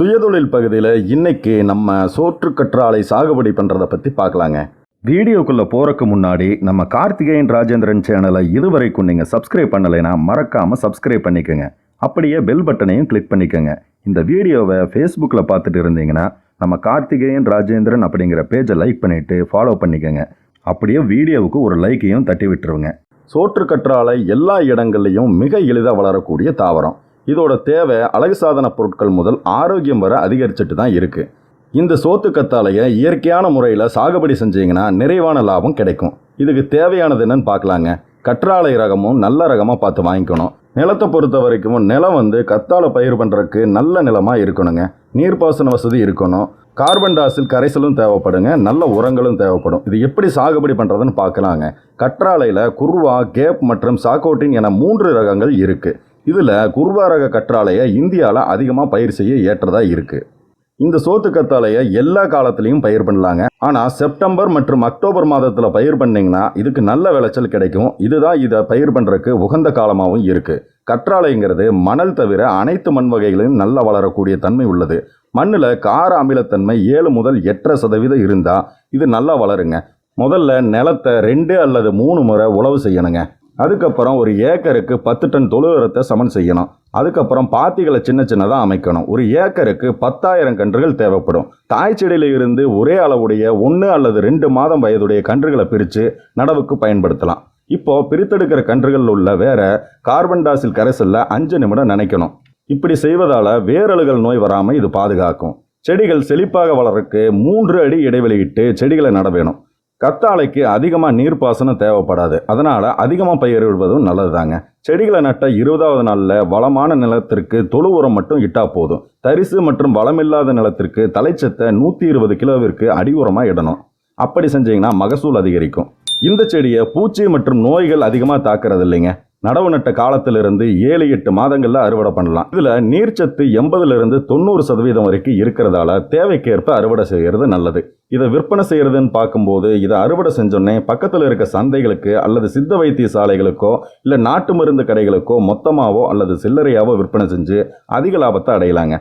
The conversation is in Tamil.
சுயதொழில் பகுதியில் இன்னைக்கு நம்ம சோற்று கற்றாழை சாகுபடி பண்ணுறதை பற்றி பார்க்கலாங்க. வீடியோக்குள்ளே போகிறக்கு முன்னாடி நம்ம கார்த்திகேயன் ராஜேந்திரன் சேனலை இதுவரைக்கும் நீங்கள் சப்ஸ்கிரைப் பண்ணலைன்னா மறக்காமல் சப்ஸ்கிரைப் பண்ணிக்கோங்க. அப்படியே பெல் பட்டனையும் கிளிக் பண்ணிக்கோங்க. இந்த வீடியோவை ஃபேஸ்புக்கில் பார்த்துட்டு இருந்தீங்கன்னா நம்ம கார்த்திகேயன் ராஜேந்திரன் அப்படிங்கிற பேஜை லைக் பண்ணிவிட்டு ஃபாலோ பண்ணிக்கோங்க. அப்படியே வீடியோவுக்கு ஒரு லைக்கையும் தட்டி விட்டுருங்க சோற்று கற்றாழை எல்லா இடங்கள்லையும் மிக எளிதாக வளரக்கூடிய தாவரம். இதோட தேவை அழகு சாதன பொருட்கள் முதல் ஆரோக்கியம் வர அதிகரிச்சுட்டு தான் இருக்குது இந்த சோத்து கத்தாழையை இயற்கையான முறையில் சாகுபடி செஞ்சீங்கன்னா நிறைவான லாபம் கிடைக்கும். இதுக்கு தேவையானது என்னன்னு பார்க்கலாங்க. கற்றாழை ரகமும் நல்ல ரகமாக பார்த்து வாங்கிக்கணும். நிலத்தை பொறுத்த வரைக்கும் நிலம் வந்து கத்தாழை பயிர் பண்ணுறதுக்கு நல்ல நிலமாக இருக்கணுங்க. நீர்ப்பாசன வசதி இருக்கணும். கார்பன் டை ஆக்சைடு கரைசலும் தேவைப்படுங்க. நல்ல உரங்களும் தேவைப்படும். இது எப்படி சாகுபடி பண்ணுறதுன்னு பார்க்கலாங்க. கற்றாழையில் குர்வா கேப் மற்றும் சாக்கோட்டின் என மூன்று ரகங்கள் இருக்குது இதில் குருவாரக கற்றாழையை இந்தியாவில் அதிகமாக பயிர் செய்ய ஏற்றதாக இருக்குது இந்த சோத்து கத்தாழையை எல்லா காலத்துலேயும் பயிர் பண்ணலாங்க. ஆனால் செப்டம்பர் மற்றும் அக்டோபர் மாதத்தில் பயிர் பண்ணிங்கன்னா இதுக்கு நல்ல விளைச்சல் கிடைக்கும். இதுதான் இதை பயிர் பண்ணுறதுக்கு உகந்த காலமாகவும் இருக்குது கற்றாழைங்கிறது மணல் தவிர அனைத்து மண் வகைகளிலும் நல்லா வளரக்கூடிய தன்மை உள்ளது. மண்ணில் கார அமிலத்தன்மை ஏழு முதல் எட்டரை சதவீதம் இருந்தால் இது நல்லா வளருங்க. முதல்ல நிலத்தை ரெண்டு அல்லது மூணு முறை உழவு செய்யணுங்க. அதுக்கப்புறம் ஒரு ஏக்கருக்கு பத்து டன் தொழு உரத்தை சமன் செய்யணும். அதுக்கப்புறம் பாத்திகளை சின்ன சின்னதாக அமைக்கணும். ஒரு ஏக்கருக்கு பத்தாயிரம் கன்றுகள் தேவைப்படும். தாய் செடியில இருந்து ஒரே அளவுடைய ஒன்று அல்லது ரெண்டு மாதம் வயதுடைய கன்றுகளை பிரித்து நடவுக்கு பயன்படுத்தலாம். இப்போ பிரித்தெடுக்கிற கன்றுகள் உள்ள வேற கார்பன் டை கரைசலில் அஞ்சு நிமிடம் நினைக்கணும். இப்படி செய்வதால் வேரழுகள் நோய் வராமல் இது பாதுகாக்கும். செடிகள் செழிப்பாக வளர்றதுக்கு மூன்று அடி இடைவெளியிட்டு செடிகளை நட வேணும். கத்தாழைக்கு அதிகமாக நீர்ப்பாசனம் தேவைப்படாது. அதனால் அதிகமாக பயிரிடுவதும் நல்லதுதாங்க. செடிகளை நட்ட இருபதாவது நாளில் வளமான நிலத்திற்கு தொழு உரம் மட்டும் இட்டால் போதும். தரிசு மற்றும் வளமில்லாத நிலத்திற்கு தலைச்சத்தை நூற்றி இருபது கிலோவிற்கு அடி உரமாக இடணும். அப்படி செஞ்சீங்கன்னா மகசூல் அதிகரிக்கும். இந்த செடியை பூச்சி மற்றும் நோய்கள் அதிகமாக தாக்குறது இல்லைங்க நடவு நட்ட காலத்திலிருந்து ஏழு எட்டு மாதங்களில் அறுவடை பண்ணலாம். இதில் நீர்ச்சத்து எண்பதுலேருந்து தொண்ணூறு சதவீதம் வரைக்கும் இருக்கிறதால தேவைக்கேற்ப அறுவடை செய்கிறது நல்லது. இதை விற்பனை செய்கிறதுன்னு பார்க்கும்போது இதை அறுவடை செஞ்சோடனே பக்கத்தில் இருக்க சந்தைகளுக்கு அல்லது சித்த வைத்திய சாலைகளுக்கோ இல்லை நாட்டு மருந்து கடைகளுக்கோ மொத்தமாகவோ அல்லது சில்லறையாவோ விற்பனை செஞ்சு அதிக லாபத்தை அடையலாங்க.